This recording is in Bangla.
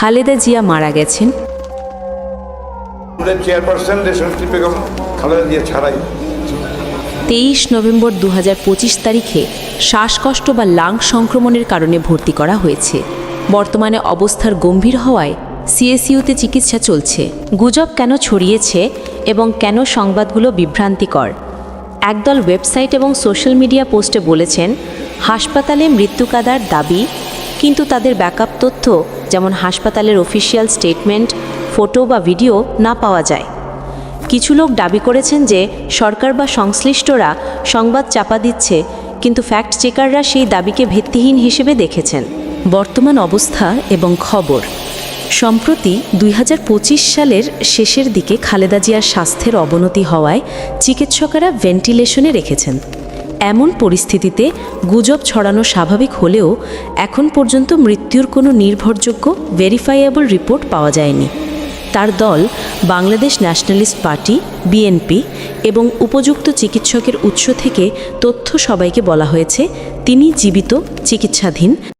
খালেদা জিয়া মারা গেছেন। চেয়ারপারসন দেশনেত্রী বেগম খালেদা জিয়া ছাড়াই। তেইশ নভেম্বর দু পঁচিশ তারিখে শ্বাসকষ্ট বা লাং সংক্রমণের কারণে ভর্তি করা হয়েছে। বর্তমানে অবস্থার গম্ভীর হওয়ায় সিএসইউতে চিকিৎসা চলছে। গুজব কেন ছড়িয়েছে এবং কেন সংবাদগুলো বিভ্রান্তিকর? একদল ওয়েবসাইট এবং সোশ্যাল মিডিয়া পোস্টে বলেছেন হাসপাতালে মৃত্যুকাদার দাবি কিন্তু তাদের ব্যাকআপ তথ্য যেমন হাসপাতালের অফিসিয়াল স্টেটমেন্ট, ফটো বা ভিডিও না পাওয়া যায়। কিছু লোক দাবি করেছেন যে সরকার বা সংশ্লিষ্টরা সংবাদ চাপা দিচ্ছে, কিন্তু ফ্যাক্ট চেকাররা সেই দাবিকে ভিত্তিহীন হিসেবে দেখেছেন। বর্তমান অবস্থা এবং খবর। সম্প্রতি দুই হাজার পঁচিশ সালের শেষের দিকে খালেদা জিয়ার স্বাস্থ্যের অবনতি হওয়ায় চিকিৎসকেরা ভেন্টিলেশনে রেখেছেন। এমন পরিস্থিতিতে গুজব ছড়ানো স্বাভাবিক হলেও এখন পর্যন্ত মৃত্যুর কোনো নির্ভরযোগ্য ভেরিফাইয়েবল রিপোর্ট পাওয়া যায়নি। তার দল বাংলাদেশ ন্যাশনালিস্ট পার্টি বিএনপি এবং উপযুক্ত চিকিৎসকের উৎস থেকে তথ্য সবাইকে বলা হয়েছে, তিনি জীবিত, চিকিৎসাধীন।